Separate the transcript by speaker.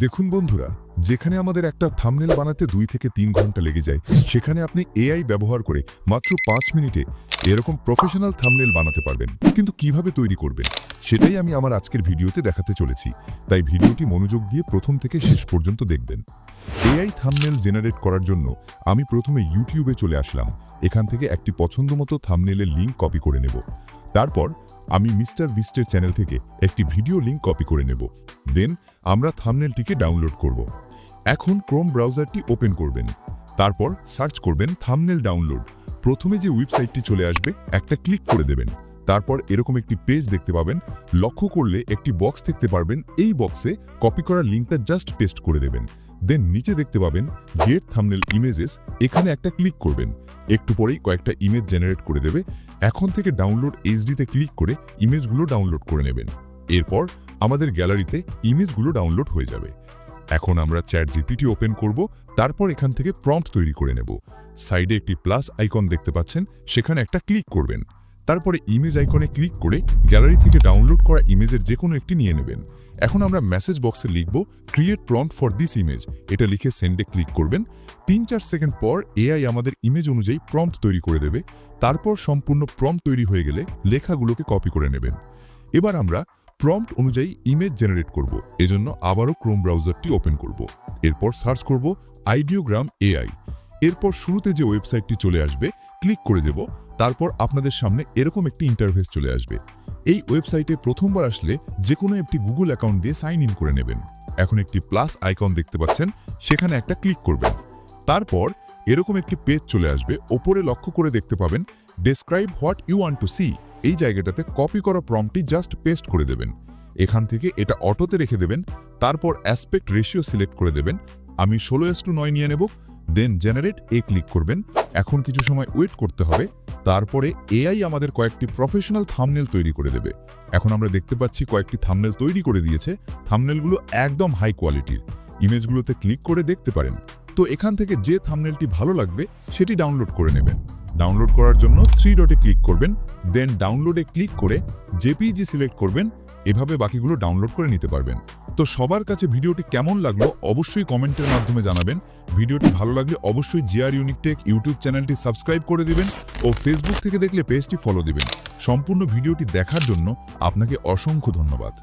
Speaker 1: দেখুন বন্ধুরা যেখানে আমাদের একটা থামনেল বানাতে দুই থেকে তিন ঘণ্টা লেগে যায়, সেখানে আপনি এআই ব্যবহার করে মাত্র পাঁচ মিনিটে এরকম প্রফেশনাল থামনেল বানাতে পারবেন। কিন্তু কীভাবে তৈরি করবেন, সেটাই আমি আমার আজকের ভিডিওতে দেখাতে চলেছি। তাই ভিডিওটি মনোযোগ দিয়ে প্রথম থেকে শেষ পর্যন্ত দেখবেন। এআই থামনেল জেনারেট করার জন্য আমি প্রথমে ইউটিউবে চলে আসলাম। এখান থেকে একটি পছন্দমতো থামনেলের লিঙ্ক কপি করে নেব। তারপর আমি মিস্টার বিস্টের চ্যানেল থেকে একটি ভিডিও লিঙ্ক কপি করে নেব। দেন, আমরা থামনেলটিকে ডাউনলোড করব। এখন ক্রোম ব্রাউজারটি ওপেন করবেন। তারপর সার্চ করবেন থামনেল ডাউনলোড। প্রথমে যে ওয়েবসাইটটি চলে আসবে, একটা ক্লিক করে দেবেন। তারপর এরকম একটি পেজ দেখতে পাবেন। লক্ষ্য করলে একটি বক্স দেখতে পারবেন। এই বক্সে কপি করা লিঙ্কটা জাস্ট পেস্ট করে দেবেন। দেন নিচে দেখতে পাবেন গেট থামনেল ইমেজেস এখানে একটা ক্লিক করবেন। একটু পরেই কয়েকটা ইমেজ জেনারেট করে দেবে। এখন থেকে ডাউনলোড এইচডিতে ক্লিক করে ইমেজগুলো ডাউনলোড করে নেবেন। এরপর আমাদের গ্যালারিতে ইমেজগুলো ডাউনলোড হয়ে যাবে। এখন আমরা চ্যাট জিপিটি ওপেন করব। তারপর এখান থেকে প্রম্পট তৈরি করে নেব। সাইডে একটি প্লাস আইকন দেখতে পাচ্ছেন। সেখানে একটা ক্লিক করবেন। তারপরে ইমেজ আইকনে ক্লিক করে গ্যালারি থেকে ডাউনলোড করা ইমেজের যে কোনো একটি নিয়ে নেবেন। এখন আমরা মেসেজ বক্সে লিখব create prompt for this image এটা লিখে সেন্ডে ক্লিক করবেন। তিন চার সেকেন্ড পর এআই আমাদের ইমেজ অনুযায়ী প্রম্পট তৈরি করে দেবে। তারপর সম্পূর্ণ প্রম্পট তৈরি হয়ে গেলে লেখাগুলোকে কপি করে নেবেন। এবার আমরা প্রম্পট অনুযায়ী ইমেজ জেনারেট করব। এজন্য আবারও ক্রোম ব্রাউজারটি ওপেন করব। এরপর সার্চ করব আইডিওগ্রাম এআই এরপর শুরুতে যে ওয়েবসাইটটি চলে আসবে ক্লিক করে দেব। তারপর আপনাদের সামনে এরকম একটি ইন্টারভেস চলে আসবে। এই ওয়েবসাইটে প্রথমবার আসলে যে কোনো একটি গুগল অ্যাকাউন্ট দিয়ে সাইন ইন করে নেবেন। এখন একটি প্লাস আইকন দেখতে পাচ্ছেন, সেখানে একটা ক্লিক করবেন। তারপর এরকম একটি পেজ চলে আসবে, ওপরে লক্ষ্য করে দেখতে পাবেন describe what you want to see এই জায়গাটাতে কপি করা প্রম্পটি জাস্ট পেস্ট করে দেবেন। এখান থেকে এটা অটোতে রেখে দেবেন, তারপর অ্যাসপেক্ট রেশিও সিলেক্ট করে দেবেন। আমি ষোলো এস টু নয় নিয়ে নেব দেন জেনারেট এ ক্লিক করবেন। এখন কিছু সময় ওয়েট করতে হবে, তারপরে এআই আমাদের কয়েকটি প্রফেশনাল থামনেল তৈরি করে দেবে। এখন আমরা দেখতে পাচ্ছি কয়েকটি থামনেল তৈরি করে দিয়েছে, থামনেলগুলো একদম হাই কোয়ালিটির ইমেজগুলোতে ক্লিক করে দেখতে পারেন। তো এখান থেকে যে থামনেলটি ভালো লাগবে, সেটি ডাউনলোড করে নেবেন। ডাউনলোড করার জন্য থ্রি ডটে ক্লিক করবেন দেন ডাউনলোডে ক্লিক করে জেপিজি সিলেক্ট করবেন, এভাবে বাকিগুলো ডাউনলোড করে নিতে পারবেন। তো সবার কাছে ভিডিওটি কেমন লাগল, অবশ্যই কমেন্টের মাধ্যমে জানাবেন। ভিডিওটি ভালো লাগলে অবশ্যই জিআর ইউনিকটেক ইউটিউব চ্যানেলটি সাবস্ক্রাইব করে দিবেন ও ফেসবুক থেকে দেখলে পেজটি ফলো দিবেন। সম্পূর্ণ ভিডিওটি দেখার জন্য আপনাকে অসংখ্য ধন্যবাদ।